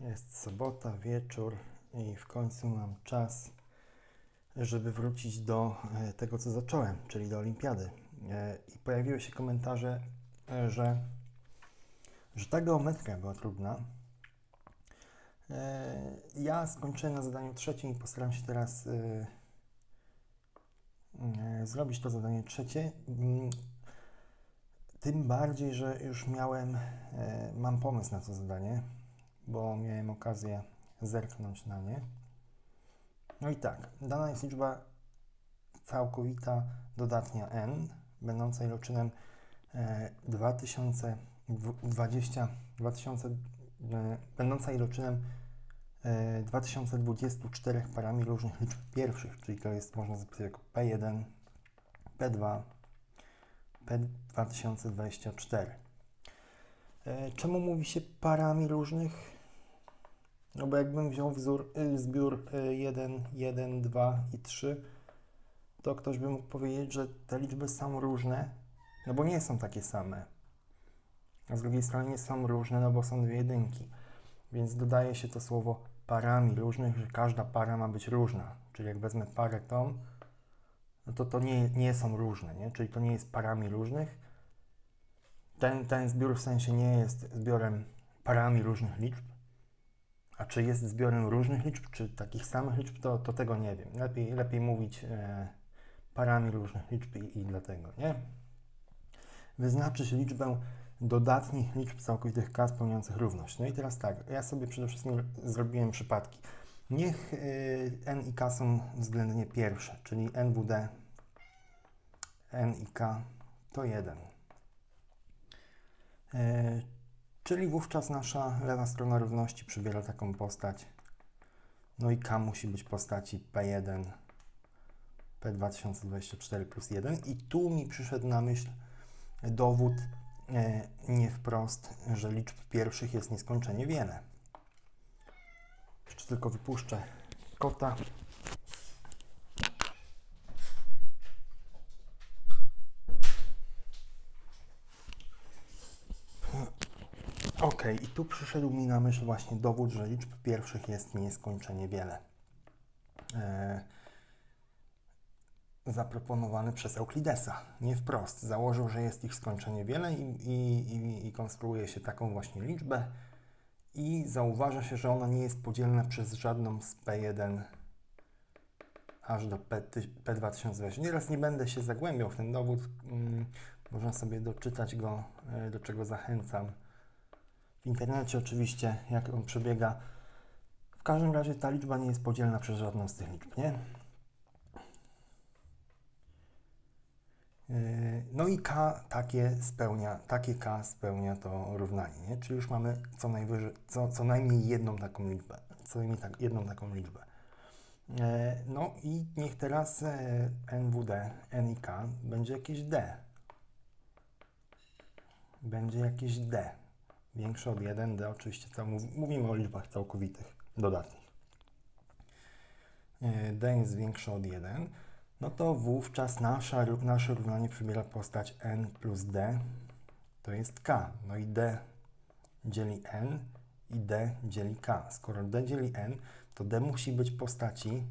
Jest sobota, wieczór i w końcu mam czas, żeby wrócić do e, tego, co zacząłem, czyli do olimpiady. E, I pojawiły się komentarze, e, że, że ta geometria była trudna. Ja skończyłem na zadaniu trzecim i postaram się teraz zrobić to zadanie trzecie. Mm, Tym bardziej, że już miałem, mam pomysł na to zadanie bo miałem okazję zerknąć na nie. No i tak, dana jest liczba całkowita dodatnia n, będąca iloczynem e, 2020, 2000, e, będąca iloczynem e, 2024 parami różnych liczb pierwszych, czyli to jest, można zapisać jako P1, P2, P2024. E, Czemu mówi się parami różnych? No bo jakbym wziął wzór, y, zbiór y, 1, 1, 2 i 3, to ktoś by mógł powiedzieć, że te liczby są różne, no bo nie są takie same. A z drugiej strony nie są różne, no bo są dwie jedynki. Więc dodaje się to słowo parami różnych, że każda para ma być różna. Czyli jak wezmę parę tą, no to to nie, nie są różne, nie? Czyli to nie jest parami różnych. Ten, ten zbiór w sensie nie jest zbiorem parami różnych liczb, a czy jest zbiorem różnych liczb, czy takich samych liczb, to, to tego nie wiem. Lepiej, lepiej mówić e, parami różnych liczb i, i dlatego, nie? Wyznaczyć liczbę dodatnich liczb całkowitych k spełniających równość. No i teraz tak, ja sobie przede wszystkim zrobiłem przypadki. Niech e, n i k są względnie pierwsze, czyli NWD, n i k to 1. E, Czyli wówczas nasza lewa strona równości przybiera taką postać. No i K musi być postaci P1, P2024 plus 1. I tu mi przyszedł na myśl dowód e, nie wprost, że liczb pierwszych jest nieskończenie wiele. Jeszcze tylko wypuszczę kota. Ok, i tu przyszedł mi na myśl właśnie dowód, że liczb pierwszych jest nieskończenie wiele. E, zaproponowany przez Euklidesa, nie wprost. Założył, że jest ich skończenie wiele i, i, i, i konstruuje się taką właśnie liczbę i zauważa się, że ona nie jest podzielna przez żadną z P1 aż do P, P2020. Nieraz nie będę się zagłębiał w ten dowód, mm, można sobie doczytać go, e, do czego zachęcam w internecie oczywiście, jak on przebiega. W każdym razie ta liczba nie jest podzielna przez żadną z tych liczb, nie? Yy, No i k takie spełnia, takie k spełnia to równanie, nie? Czyli już mamy co najwyżej, co, co najmniej jedną taką liczbę, co najmniej tak, jedną taką liczbę. Yy, No i niech teraz e, NWD, N i K będzie jakieś D. Będzie jakieś D większe od 1, d oczywiście cał, mów- mówimy o liczbach całkowitych, dodatnich. E, d jest większe od 1, no to wówczas nasza, nasze równanie przybiera postać n plus d, to jest k. No i d dzieli n i d dzieli k. Skoro d dzieli n, to d musi być postaci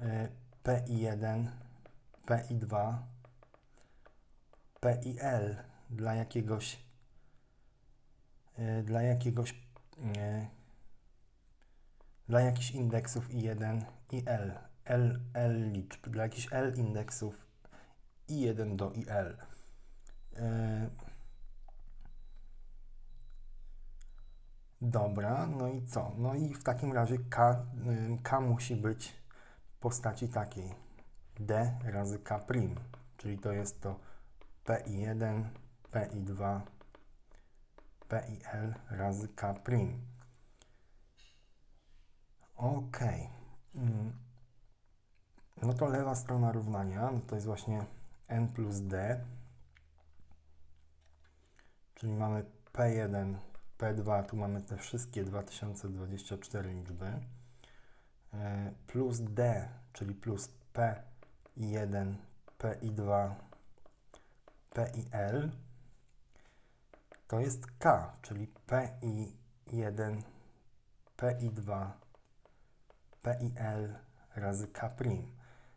e, p i 1, p i 2, p i l dla jakiegoś e, dla jakiegoś e, dla jakichś indeksów i1 i l, l, l liczb, dla jakichś l indeksów i1 do il. E, Dobra, no i co? No i w takim razie k, y, k musi być w postaci takiej d razy k czyli to jest to pi1, pi2, PIL razy K. Ok. Mm. No to lewa strona równania, no to jest właśnie n plus d, czyli mamy P1, P2, tu mamy te wszystkie 2024 liczby, e, plus d, czyli plus P1, P2, PIL, to jest K, czyli PI1, PI2 PIL razy K'.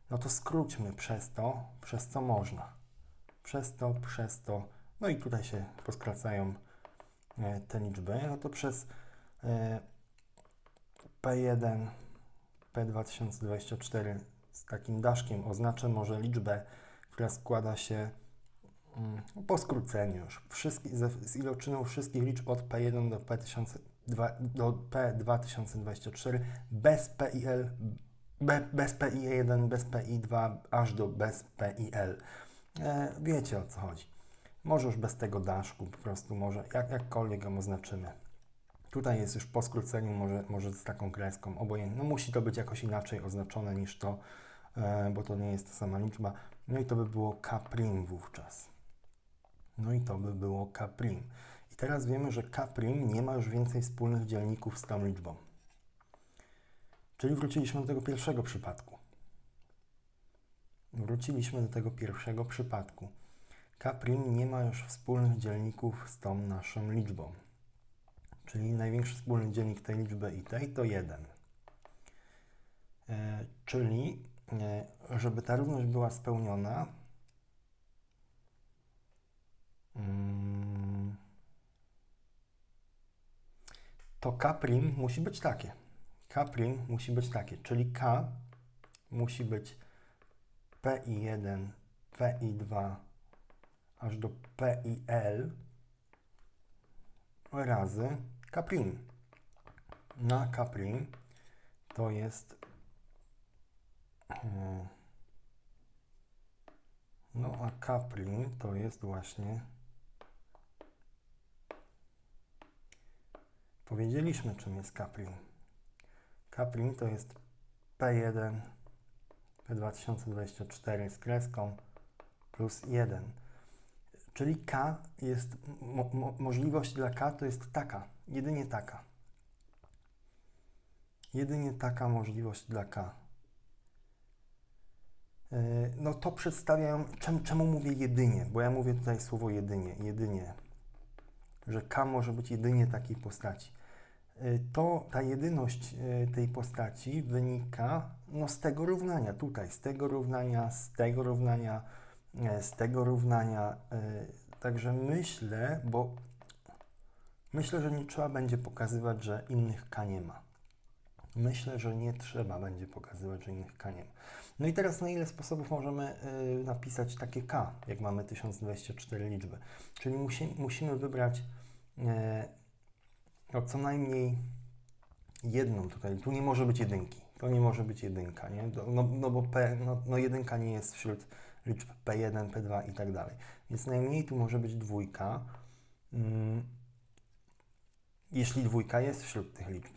No to skróćmy przez to, przez co można. Przez to, przez to, no i tutaj się poskracają e, te liczby. No to przez e, P1 P2024 z takim daszkiem oznaczę może liczbę, która składa się po skróceniu już wszystki, ze, z iloczyną wszystkich liczb od P1 do, P1000, dwa- do P2024 bez PIL, be, bez PI1, bez PI2, aż do bez PIL. E, wiecie o co chodzi. Może już bez tego daszku, po prostu może jak, jakkolwiek ją oznaczymy. Tutaj jest już po skróceniu, może, może z taką kreską, obojętnie. No musi to być jakoś inaczej oznaczone niż to, e, bo to nie jest ta sama liczba. No i to by było K' wówczas. No i to by było K'. I teraz wiemy, że K' nie ma już więcej wspólnych dzielników z tą liczbą. Czyli wróciliśmy do tego pierwszego przypadku. Wróciliśmy do tego pierwszego przypadku. K' nie ma już wspólnych dzielników z tą naszą liczbą. Czyli największy wspólny dzielnik tej liczby i tej to 1. E, czyli, e, żeby ta równość była spełniona, to K' musi być takie. K' musi być takie, czyli K musi być PI1, PI2 aż do PIL razy K'. Na K' to jest e, no a K' to jest właśnie powiedzieliśmy czym jest K'. K' to jest P1 P2024 z kreską plus 1. Czyli K jest, mo, mo, możliwość dla K to jest taka, jedynie taka. Jedynie taka możliwość dla K. Yy, No to przedstawiają, czemu, czemu mówię jedynie? Bo ja mówię tutaj słowo jedynie, jedynie, że K może być jedynie takiej postaci. Yy, To ta jedyność yy, tej postaci wynika no, z tego równania tutaj, z tego równania, z tego równania, e, z tego równania. Także myślę, bo myślę, że nie trzeba będzie pokazywać, że innych K nie ma. Myślę, że nie trzeba będzie pokazywać, że innych K nie ma. No i teraz na ile sposobów możemy y, napisać takie K, jak mamy 1024 liczby? Czyli musi, musimy wybrać y, no co najmniej jedną tutaj. Tu nie może być jedynki. To nie może być jedynka, nie? No, no bo P, no, no jedynka nie jest wśród liczb P1, P2 i tak dalej. Więc najmniej tu może być dwójka, mm, jeśli dwójka jest wśród tych liczb.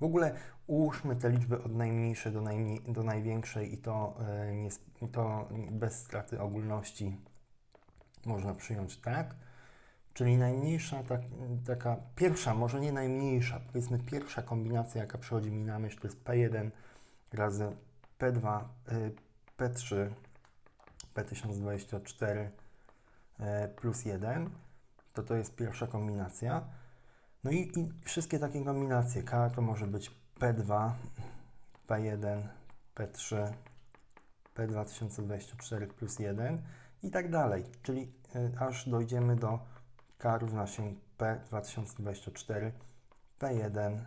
W ogóle ułóżmy te liczby od najmniejszej do, najmniej, do największej i to, e, nie, to bez straty ogólności można przyjąć tak. Czyli najmniejsza, tak, taka pierwsza, może nie najmniejsza, powiedzmy pierwsza kombinacja, jaka przychodzi mi na myśl, to jest P1 razy P2, y, P3, P1024 e, plus 1, to to jest pierwsza kombinacja. No i, i wszystkie takie kombinacje, K to może być P2, P1, P3, P2024 plus 1 i tak dalej. Czyli y, aż dojdziemy do K równa się P2024, P1,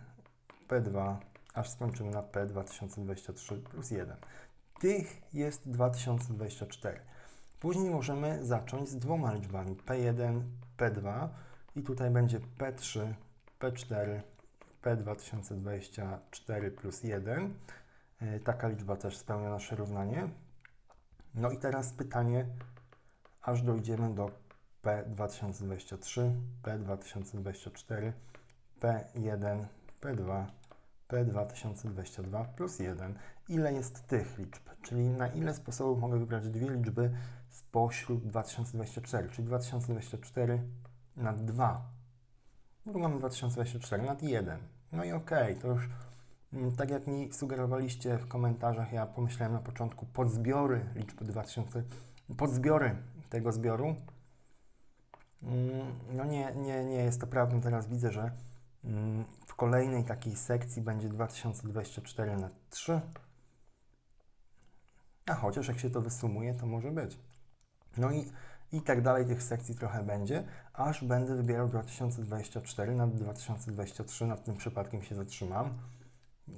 P2, aż skończymy na P2023 plus 1. Tych jest 2024. Później możemy zacząć z dwoma liczbami P1, P2 i tutaj będzie P3, P4, P2024 plus 1. E, Taka liczba też spełnia nasze równanie. No i teraz pytanie, aż dojdziemy do P2023, P2024, P1, P2, P2022 plus 1. Ile jest tych liczb? Czyli na ile sposobów mogę wybrać dwie liczby spośród 2024, czyli 2024 na 2. No tu mamy 2024 nad 1. No i okej, to już mm, tak jak mi sugerowaliście w komentarzach, ja pomyślałem na początku podzbiory liczby 2000, podzbiory tego zbioru. Mm, No nie, nie, nie jest to prawdą. Teraz widzę, że Mm, W kolejnej takiej sekcji będzie 2024 na 3. A chociaż jak się to wysumuje, to może być. No i, i tak dalej tych sekcji trochę będzie, aż będę wybierał 2024 na 2023. Nad tym przypadkiem się zatrzymam.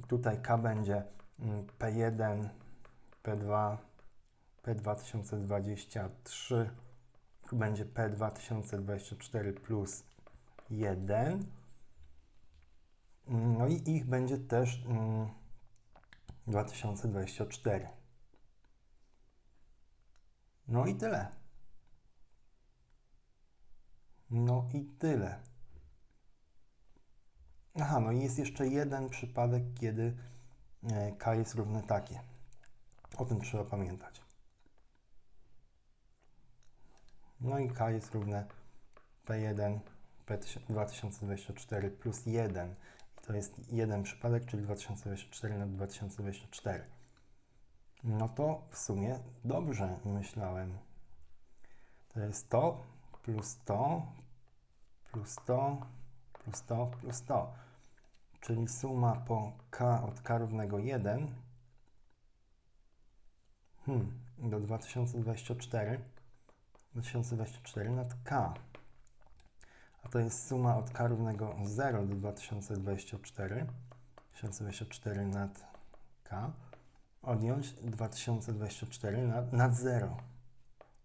Tutaj K będzie mm, P1, P2, P2023, tu będzie P2024 plus 1. No i ich będzie też mm, 2024. No i tyle. No i tyle. Aha, no i jest jeszcze jeden przypadek, kiedy e, K jest równe takie. O tym trzeba pamiętać. No i K jest równe P1 P2024 plus 1. I to jest jeden przypadek, czyli 2024 na 2024. No to w sumie dobrze myślałem. To jest to plus to plus to plus to plus to. Czyli suma po k od k równego 1 hmm, do 2024 2024 nad k. A to jest suma od k równego 0 do 2024 2024 nad k odjąć 2024 nad, nad 0,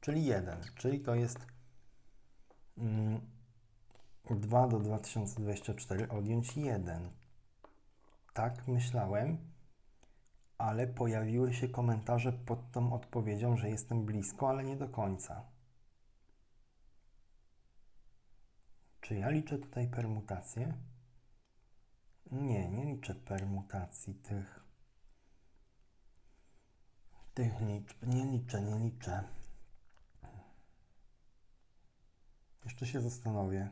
czyli 1, czyli to jest mm, 2 do 2024 odjąć 1. Tak myślałem, ale pojawiły się komentarze pod tą odpowiedzią, że jestem blisko, ale nie do końca. Czy ja liczę tutaj permutację? Nie, nie liczę permutacji tych tych liczb. Nie liczę, nie liczę. Jeszcze się zastanowię.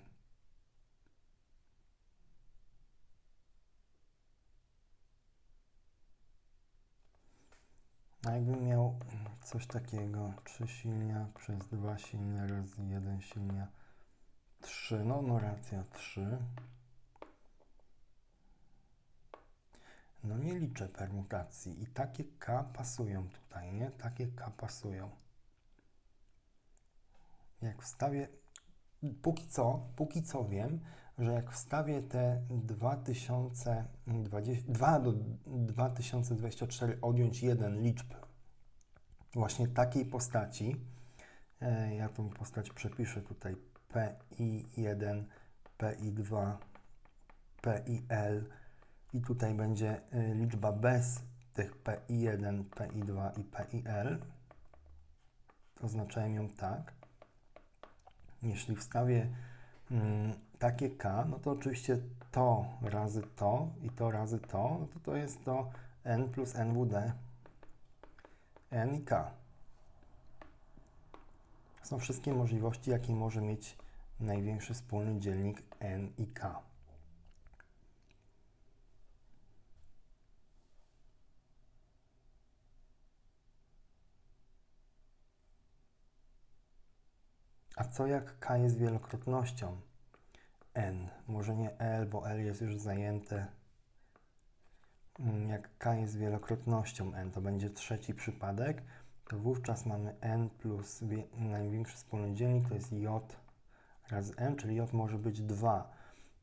A jakbym miał coś takiego, 3 silnia przez 2 silnia razy 1 silnia 3, no, no racja 3. No nie liczę permutacji i takie K pasują tutaj, nie? Takie K pasują. Jak wstawię, póki co, póki co wiem, że jak wstawię te 2020, 2 do 2024 odjąć jeden liczb właśnie takiej postaci, e, ja tą postać przepiszę tutaj PI1, PI2, PIL i tutaj będzie y, liczba bez tych PI1, PI2 i PIL. Oznaczałem ją tak. Jeśli wstawię mm, takie K, no to oczywiście to razy to i to razy to, no to to jest to N plus NWD N i K. Są wszystkie możliwości, jakie może mieć największy wspólny dzielnik N i K. A co jak K jest wielokrotnością N? Może nie L, bo L jest już zajęte. Mm, Jak K jest wielokrotnością N, to będzie trzeci przypadek, to wówczas mamy N plus największy wspólny dzielnik, to jest J razy N, czyli J może być 2,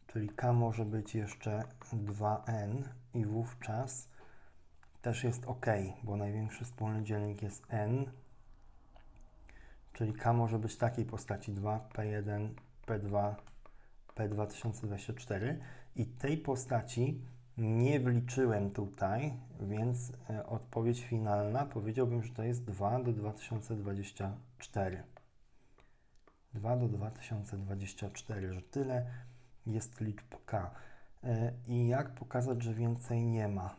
czyli K może być jeszcze 2N i wówczas też jest OK, bo największy wspólny dzielnik jest N, czyli K może być takiej postaci 2, P1, P2, P2024 i tej postaci nie wliczyłem tutaj, więc e, odpowiedź finalna powiedziałbym, że to jest 2 do 2024. 2 do 2024, że tyle jest liczb K. E, I jak pokazać, że więcej nie ma?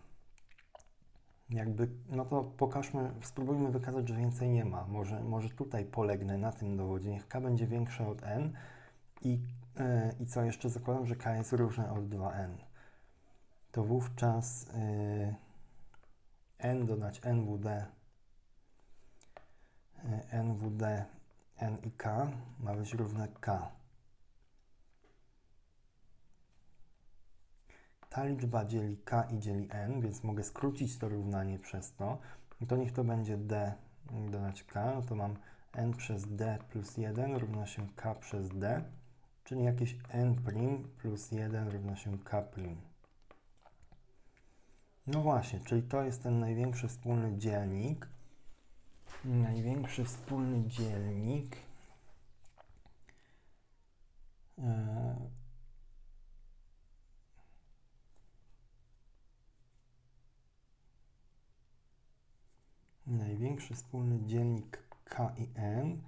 Jakby, no to pokażmy, spróbujmy wykazać, że więcej nie ma. Może, może tutaj polegnę na tym dowodzie. Niech K będzie większe od N i, e, i co jeszcze zakładam, że K jest różne od 2N. To wówczas y, N dodać NWD y, NWD N i K ma być równe K. ta liczba dzieli k i dzieli n, więc mogę skrócić to równanie przez to. To niech to będzie d dodać k, no to mam n przez d plus 1 równa się k przez d, czyli jakieś n' plus 1 równa się k'. No właśnie, czyli to jest ten największy wspólny dzielnik. Największy wspólny dzielnik. e, Największy wspólny dzielnik k i n.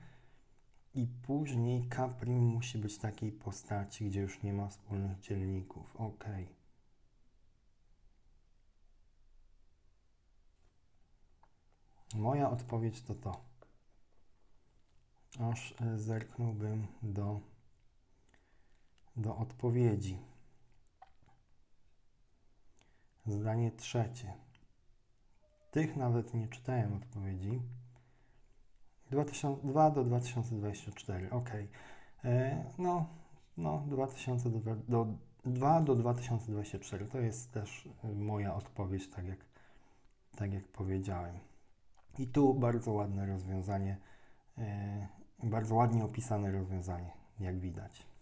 I później k' musi być takiej postaci, gdzie już nie ma wspólnych dzielników. Ok. Moja odpowiedź to to. Aż e, zerknąłbym do, do odpowiedzi. Zdanie trzecie. Tych nawet nie czytałem odpowiedzi. 2002 do 2024, ok. E, no, no 2000 do, do 2 do 2024 to jest też e, moja odpowiedź, tak jak, tak jak powiedziałem. I tu bardzo ładne rozwiązanie, e, bardzo ładnie opisane rozwiązanie, jak widać.